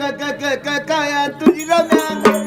क क क क काय तुझी रम्या?